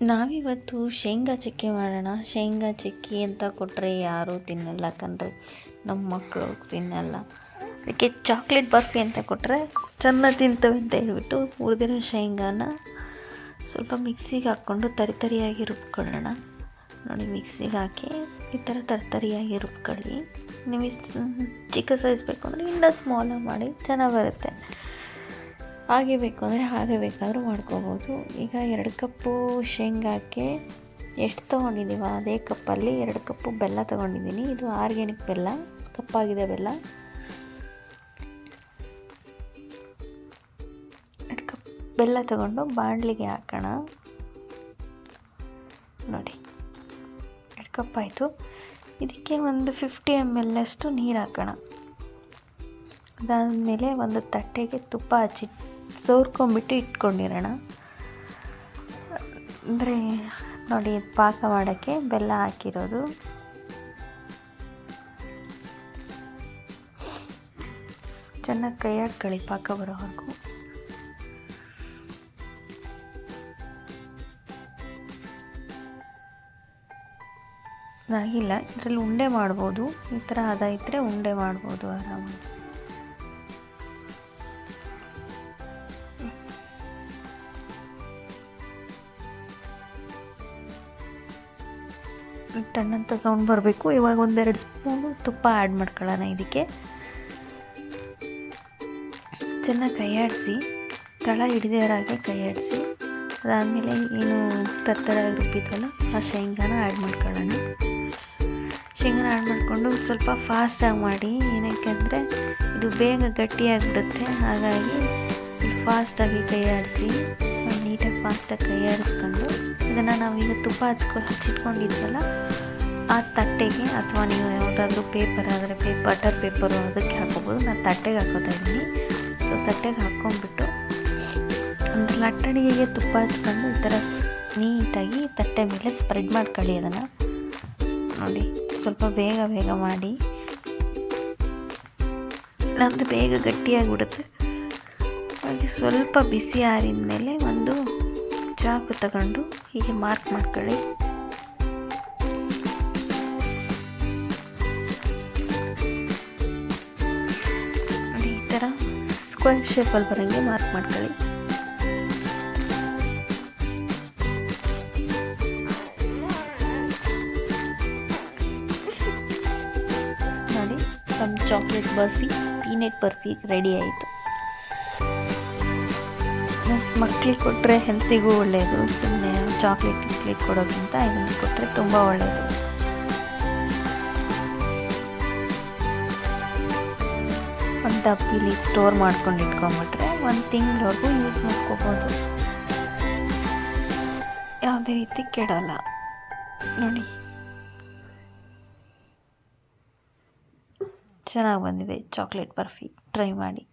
ನಾವಿವತ್ತು ಶೇಂಗಾ ಚಕ್ಕಿ ಮಾಡೋಣ. ಶೇಂಗಾ ಚಕ್ಕಿ ಅಂತ ಕೊಟ್ಟರೆ ಯಾರೂ ತಿನ್ನಲ್ಲ ಕಣ್ರಿ. ನಮ್ಮ ಮಕ್ಕಳು ತಿನ್ನಲ್ಲ. ಅದಕ್ಕೆ ಚಾಕ್ಲೇಟ್ ಬರ್ಫಿ ಅಂತ ಕೊಟ್ಟರೆ ಚೆನ್ನಾಗಿ ತಿಂತವೆ ಅಂತ ಹೇಳ್ಬಿಟ್ಟು ಹುರಿದಿರೋ ಶೇಂಗಾನ ಸ್ವಲ್ಪ ಮಿಕ್ಸಿಗೆ ಹಾಕ್ಕೊಂಡು ತರಿತರಿಯಾಗಿ ರುಬ್ಕೊಳ್ಳೋಣ. ನೋಡಿ, ಮಿಕ್ಸಿಗೆ ಹಾಕಿ ಈ ಥರ ತರ್ತರಿಯಾಗಿ ರುಬ್ಕೊಳ್ಳಿ. ನಿಮಗೆ ಚಿಕ್ಕ ಸೈಜ್ ಬೇಕು ಅಂದರೆ ಇನ್ನೂ ಸ್ಮಾಲಾಗಿ ಮಾಡಿ ಚೆನ್ನಾಗಿ ಬರುತ್ತೆ. ಹಾಗೆ ಬೇಕು ಅಂದರೆ ಹಾಗೆ ಬೇಕಾದರೂ ಮಾಡ್ಕೋಬೋದು. ಈಗ ಎರಡು ಕಪ್ಪು ಶೇಂಗಾಕ್ಕೆ ಎಷ್ಟು ತೊಗೊಂಡಿದ್ದೀವ? ಅದೇ ಕಪ್ಪಲ್ಲಿ ಎರಡು ಕಪ್ಪು ಬೆಲ್ಲ ತೊಗೊಂಡಿದ್ದೀನಿ. ಇದು ಆರ್ಗ್ಯಾನಿಕ್ ಬೆಲ್ಲ, ಕಪ್ಪಾಗಿದೆ ಬೆಲ್ಲ. ಎರಡು ಕಪ್ ಬೆಲ್ಲ ತಗೊಂಡು ಬಾಣಲಿಗೆ ಹಾಕೋಣ. ನೋಡಿ, ಎರಡು ಕಪ್ ಆಯಿತು. ಇದಕ್ಕೆ ಒಂದು ಫಿಫ್ಟಿ ಎಂ ಎಲ್ ಅಷ್ಟು ನೀರು ಹಾಕೋಣ. ಅದಾದಮೇಲೆ ಒಂದು ತಟ್ಟೆಗೆ ತುಪ್ಪ ಹಚ್ಚಿ ಸೋರ್ಕೊಂಬಿಟ್ಟು ಇಟ್ಕೊಂಡಿರೋಣ. ಅಂದರೆ ನೋಡಿ, ಪಾಕ ಮಾಡೋಕ್ಕೆ ಬೆಲ್ಲ ಹಾಕಿರೋದು. ಚೆನ್ನಾಗಿ ಕೈ ಆಡ್ಕೊಳ್ಳಿ ಪಾಕ ಬರೋವರೆಗೂ. ಆಗಿಲ್ಲ ಇದರಲ್ಲಿ ಉಂಡೆ ಮಾಡ್ಬೋದು. ಈ ಥರ ಹದ ಇದ್ದರೆ ಉಂಡೆ ಮಾಡ್ಬೋದು ಆರಾಮಾಗಿ. ಟಣ್ಣಂತ ಸೌಂಡ್ ಬರಬೇಕು. ಇವಾಗ ಒಂದೆರಡು ಸ್ಪೂನು ತುಪ್ಪ ಆ್ಯಡ್ ಮಾಡ್ಕೊಳ್ಳೋಣ ಇದಕ್ಕೆ. ಚೆನ್ನಾಗಿ ಕೈ ಆಡಿಸಿ. ತಳ ಹಿಡಿದಿರಾಗೆ ಕೈ ಆಡಿಸಿ. ಅದಾದಮೇಲೆ ಏನು ತತ್ತರ ರುಬ್ಬಿದ್ವಲ್ಲ, ಆ ಶೇಂಗಾನ ಆ್ಯಡ್ ಮಾಡ್ಕೊಳ್ಳೋಣ. ಶೇಂಗಾನ ಆ್ಯಡ್ ಮಾಡಿಕೊಂಡು ಸ್ವಲ್ಪ ಫಾಸ್ಟಾಗಿ ಮಾಡಿ. ಏನಕ್ಕೆ ಅಂದರೆ ಇದು ಬೇಗ ಗಟ್ಟಿಯಾಗಿಬಿಡುತ್ತೆ ಹಾಗಾಗಿ ಫಾಸ್ಟಾಗಿ ಕೈ ಆಡಿಸಿ ನೀಟಾಗಿ ಫಾಸ್ಟಾಗಿ ಕೈ ಆಡಿಸ್ಕೊಂಡು ಇದನ್ನು ನಾವೀಗ ತುಪ್ಪ ಹಚ್ಕೊ ಹಚ್ಚಿಟ್ಕೊಂಡಿದ್ವಲ್ಲ, ಆ ತಟ್ಟೆಗೆ ಅಥವಾ ನೀವು ಯಾವುದಾದ್ರೂ ಪೇಪರ್ ಆದರೆ ಪೇ ಬಟರ್ ಪೇಪರು ಅದಕ್ಕೆ ಹಾಕೋಬೋದು ನಾನು ತಟ್ಟೆಗೆ ಹಾಕೋತಾ ಇದ್ದೀನಿ. ಸೊ ತಟ್ಟೆಗೆ ಹಾಕ್ಕೊಂಡ್ಬಿಟ್ಟು ಒಂದು ಲಟ್ಟಣಿಗೆಗೆ ತುಪ್ಪ ಹಚ್ಕೊಂಡು ಈ ಥರ ನೀಟಾಗಿ ತಟ್ಟೆ ಮೇಲೆ ಸ್ಪ್ರೆಡ್ ಮಾಡ್ಕೊಳ್ಳಿ ಅದನ್ನು. ನೋಡಿ, ಸ್ವಲ್ಪ ಬೇಗ ಬೇಗ ಮಾಡಿ. ಇಲ್ಲಾಂದರೆ ಬೇಗ ಗಟ್ಟಿಯಾಗಿಬಿಡುತ್ತೆ ಹಾಗೆ ಸ್ವಲ್ಪ ಬಿಸಿ ಆರಿದ ಮೇಲೆ ಒಂದು ಚಾಕು ತಗೊಂಡು ಹೀಗೆ ಮಾರ್ಕ್ ಮಾಡ್ಕೊಳ್ಳಿ. ಈ ಥರ ಸ್ಕ್ವೇರ್ ಶೇಪಲ್ಲಿ ಬರೋಂಗೆ ಮಾರ್ಕ್ ಮಾಡ್ಕೊಳ್ಳಿ. ನಮ್ಮ chocolate barfi peanut barfi ready ಆಯಿತು. ಮಕ್ಕಳಿಗೆ ಕೊಟ್ಟರೆ ಹೆಲ್ತಿಗೂ ಒಳ್ಳೆಯದು ಸುಮ್ಮನೆ ಚಾಕ್ಲೇಟ್ ಗಿಕ್ಲೇಟ್ ಕೊಡೋಕ್ಕಿಂತ ಇದನ್ನು ಕೊಟ್ಟರೆ ತುಂಬ ಒಳ್ಳೆಯದು ಒಂದು ಡಬ್ಬಿಲಿ ಸ್ಟೋರ್ ಮಾಡ್ಕೊಂಡು ಇಟ್ಕೊಂಬಿಟ್ರೆ ಒಂದು ತಿಂಗಳವರೆಗೂ ಯೂಸ್ ಮಾಡ್ಕೋಬೋದು. ಯಾವುದೇ ರೀತಿ ಕೆಡೋಲ್ಲ. ನೋಡಿ. ಚೆನ್ನಾಗಿ ಬಂದಿದೆ ಚಾಕ್ಲೇಟ್ ಬರ್ಫಿ ಟ್ರೈ ಮಾಡಿ.